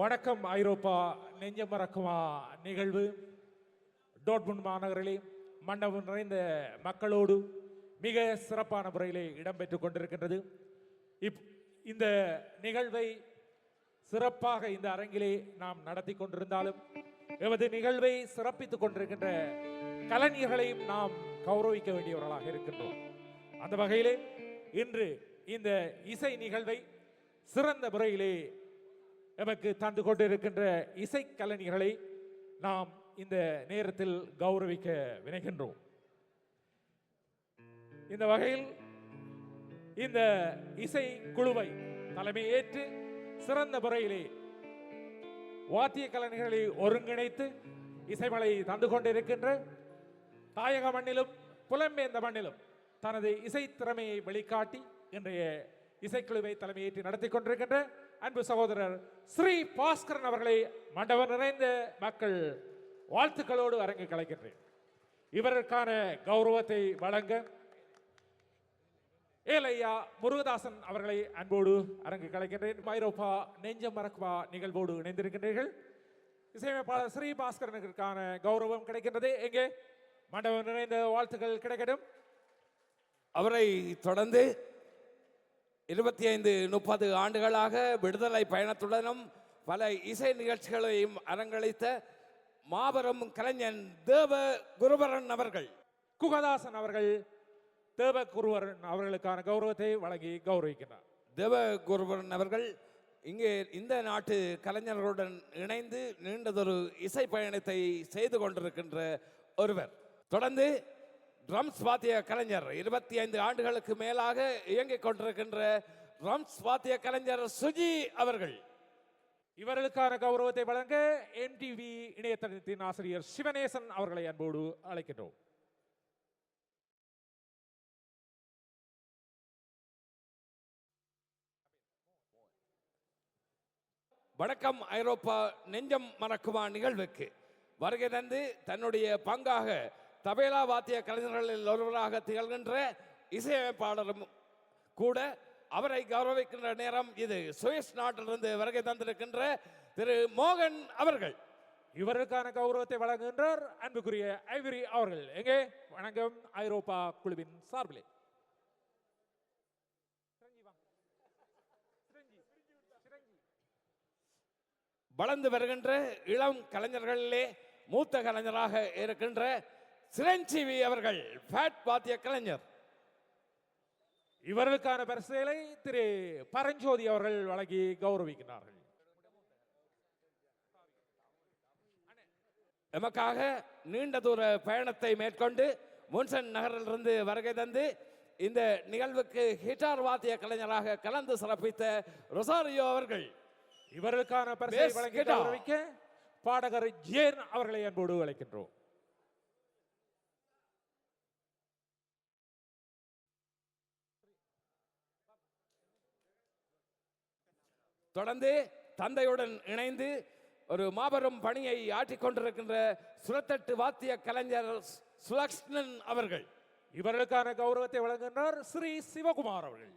வணக்கம் ஐரோப்பா நெஞ்ச மறக்குமா நிகழ்வு. டோட்முண்ட் மாநகரிலே மண்டபம் நிறைந்த மக்களோடு மிக சிறப்பான முறையிலே இடம்பெற்றுக் கொண்டிருக்கின்றது. இப் இந்த நிகழ்வை சிறப்பாக இந்த அரங்கிலே நாம் நடத்தி கொண்டிருந்தாலும் எமது நிகழ்வை சிறப்பித்துக் கொண்டிருக்கின்ற கலைஞர்களையும் நாம் கௌரவிக்க வேண்டியவர்களாக இருக்கின்றோம். அந்த வகையிலே இன்று இந்த இசை நிகழ்வை சிறந்த முறையிலே எமக்கு தந்து கொண்டிருக்கின்ற இசைக்கலைஞர்களை நாம் இந்த நேரத்தில் கௌரவிக்க வினைகின்றோம். இந்த வகையில் இந்த இசை குழுவை தலைமையேற்று சிறந்த முறையிலே வாத்திய கலைஞர்களை ஒருங்கிணைத்து இசைமலை தந்து கொண்டிருக்கின்ற தாயக மண்ணிலும் புலம்பெயர்ந்த மண்ணிலும் தனது இசை திறமையை வெளிக்காட்டி இன்றைய இசைக்குழுவை தலைமையேற்று நடத்தி கொண்டிருக்கின்ற அன்பு சகோதரர் ஸ்ரீ பாஸ்கரன் அவர்களை மண்டபம் நிறைந்த மக்கள் வாழ்த்துக்களோடு அரங்கு கலைக்கின்றேன். இவருக்கான கௌரவத்தை வழங்க ஏலையா முருகதாசன் அவர்களை அன்போடு அரங்கு கலைக்கின்றேன். ஐரோப்பா நெஞ்சம் மரக்குவா நிகழ்வோடு இணைந்திருக்கின்றீர்கள். இசையமைப்பாளர் ஸ்ரீ பாஸ்கரனுக்கான கௌரவம் கிடைக்கின்றது. எங்கே? மண்டபம் நிறைந்த வாழ்த்துக்கள் கிடைக்கட்டும். அவரை தொடர்ந்து இருபத்தி ஐந்து முப்பது ஆண்டுகளாக விடுதலை பயணத்துடனும் பல இசை நிகழ்ச்சிகளையும் அரங்களித்த மாபெரும் கலைஞன் தேவ குருபரன் அவர்கள். குகதாசன் அவர்கள் தேவகுருவரன் அவர்களுக்கான கௌரவத்தை வழங்கி கௌரவிக்கிறார் தேவ குருபரன் அவர்கள் இங்கே இந்த நாட்டு கலைஞர்களுடன் இணைந்து நீண்டதொரு இசை பயணத்தை செய்து கொண்டிருக்கின்ற ஒருவர். தொடர்ந்து ட்ரம்ஸ் வாத்திய கலைஞர் இருபத்தி ஐந்து ஆண்டுகளுக்கு மேலாக இயங்கிக் கொண்டிருக்கின்ற ட்ரம்ஸ் வாத்திய கலைஞர் சுஜி அவர்கள். இவர்களுக்கான கௌரவத்தை வழங்க எம்டிவி இணையதளத்தின் ஆசிரியர் சிவநேசன் அவர்களை அன்போடு அழைக்கின்றோம். வணக்கம் ஐரோப்பா நெஞ்சம் மறக்குமா நிகழ்வுக்கு. வருகை தந்து தன்னுடைய பங்காக தபேலா வாத்திய கலைஞர்களில் ஒருவராக திகழ்கின்ற இசையமைப்பாளரும் கூட அவரை கௌரவிக்கின்ற நேரம் இது. சுவிஸ் நாட்டிலிருந்து வருகை தந்திருக்கின்ற திரு மோகன் அவர்கள். இவர்களுக்கான கௌரவத்தை வழங்குகின்றார் அன்புக்குரிய ஐவரி அவர்கள். எங்கே? வணக்கம். ஐரோப்பா குழுவின் சார்பிலே. வளர்ந்து வருகின்ற இளம் கலைஞர்களிலே மூத்த கலைஞராக இருக்கின்ற சிரஞ்சீவி அவர்கள் ஃபேட் வாத்திய கலைஞர். இவர்களுக்கான பரிசுகளை திரு பரஞ்சோதி அவர்கள் வழங்கி கௌரவிக்கிறார்கள். எமக்காக நீண்ட தூர பயணத்தை மேற்கொண்டு முன்சன் நகரிலிருந்து வருகை தந்து இந்த நிகழ்வுக்கு ஹிட்டார் வாத்திய கலைஞராக கலந்து சிறப்பித்த ரொசாரியோ அவர்கள். இவர்களுக்கான பரிசை வழங்கி பாடகர் ஜேன் அவர்களை அன்போடு அழைக்கின்றோம். தொடர்ந்து தந்தையுடன் இணைந்து ஒரு மாபெரும் பணியை ஆற்றிக்கொண்டிருக்கின்ற சுரத்தட்டு வாத்திய கலைஞர் சுலக்ஷ்ணன் அவர்கள். இவர்களுக்கான கௌரவத்தை வழங்குகின்றார் ஸ்ரீ சிவகுமார் அவர்கள்.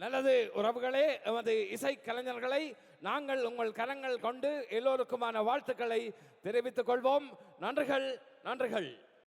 நல்லது உறவுகளே எமது இசை கலைஞர்களை நாங்கள் உங்கள் கரங்கள் கொண்டு எல்லோருக்குமான வாழ்த்துக்களை தெரிவித்துக் கொள்வோம். நன்றிகள் நன்றிகள்.